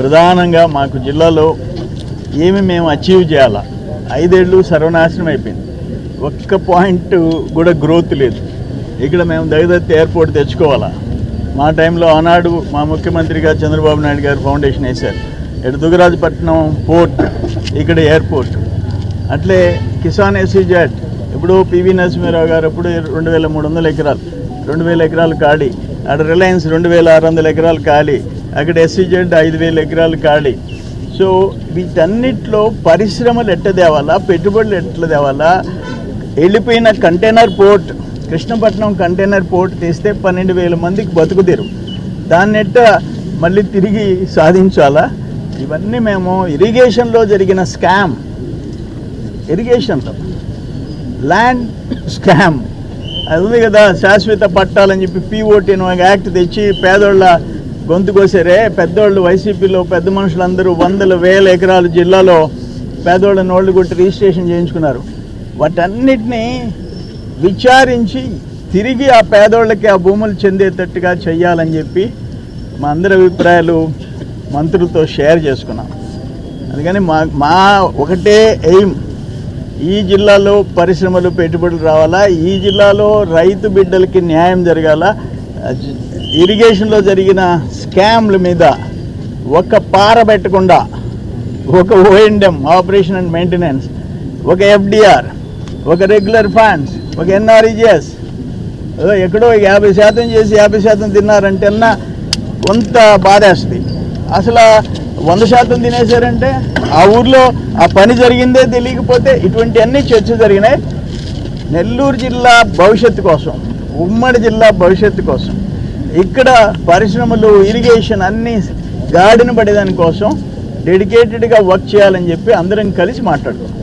ప్రధానంగా మాకు జిల్లాలో ఏమి మేము అచీవ్ చేయాలా? ఐదేళ్ళు సర్వనాశనం అయిపోయింది. ఒక్క పాయింట్ కూడా గ్రోత్ లేదు. ఇక్కడ మేము దగదత్తి ఎయిర్పోర్ట్ తెచ్చుకోవాలా? మా టైంలో ఆనాడు మా ముఖ్యమంత్రిగా చంద్రబాబు నాయుడు గారు ఫౌండేషన్ వేశారు. ఇటు దుగరాజపట్నం పోర్ట్ ఇక్కడ ఎయిర్పోర్ట్ అట్లే కిసాన్ ఎస్సీజెడ్ ఇప్పుడు పివి నరసింహారావు గారు అప్పుడు రెండు వేల మూడు వందల ఎకరాలు రెండు వేల ఎకరాలు ఖాళీ. అక్కడ రిలయన్స్ రెండు వేల ఆరు వందల ఎకరాలు ఖాళీ. అక్కడ ఎస్సీజెడ్ ఐదు వేల ఎకరాలు ఖాళీ. సో వీటన్నిటిలో పరిశ్రమలు ఎట్ట తేవాలా? పెట్టుబడులు ఎట్లా తేవాలా? వెళ్ళిపోయిన container port Krishnapatnam container port తీస్తే పన్నెండు వేల మందికి బతుకుదేరు దాన్ని ఎట్ట మళ్ళీ తిరిగి సాధించాలా? ఇవన్నీ మేము ఇరిగేషన్లో జరిగిన స్కామ్ ఇరిగేషన్లో ల్యాండ్ స్కామ్ అది ఉంది కదా శాశ్వత పట్టాలని చెప్పి పీఓటీ అని ఒక యాక్ట్ తెచ్చి పేదోళ్ళ గొంతు కోసారే పెద్దోళ్ళు వైసీపీలో పెద్ద మనుషులందరూ వందల వేల ఎకరాలు జిల్లాలో పేదోళ్ళ నోళ్ళు కొట్టి రిజిస్ట్రేషన్ చేయించుకున్నారు. వాటన్నిటినీ విచారించి తిరిగి ఆ పేదోళ్ళకి ఆ భూములు చెందేటట్టుగా చెయ్యాలని చెప్పి మా అందరి అభిప్రాయాలు మంత్రులతో షేర్ చేసుకున్నాం. అందుకని మా మా ఒకటే ఎయిమ్ ఈ జిల్లాలో పరిశ్రమలు పెట్టుబడులు రావాలా ఈ జిల్లాలో రైతు బిడ్డలకి న్యాయం జరగాల ఇరిగేషన్లో జరిగిన స్కామ్ల మీద ఒక పార పెట్టకుండా ఒక O and M operation and maintenance ఒక ఎఫ్డిఆర్ ఒక రెగ్యులర్ ఫండ్స్ ఒక ఎన్ఆర్ఈజిఎస్ ఎక్కడో యాభై శాతం చేసి యాభై శాతం తిన్నారంటే అన్న కొంత బాధేస్తుంది. అసలు వంద శాతం తినేశారంటే ఆ ఊర్లో ఆ పని జరిగిందే తెలియకపోతే ఇటువంటి అన్ని చర్చ జరిగినాయి. నెల్లూరు జిల్లా భవిష్యత్తు కోసం ఉమ్మడి జిల్లా భవిష్యత్తు కోసం. ఇక్కడ పరిశ్రమలు ఇరిగేషన్ అన్నీ గాడిన పడేదాని కోసం డెడికేటెడ్గా వర్క్ చేయాలని చెప్పి అందరం కలిసి మాట్లాడుకున్నాం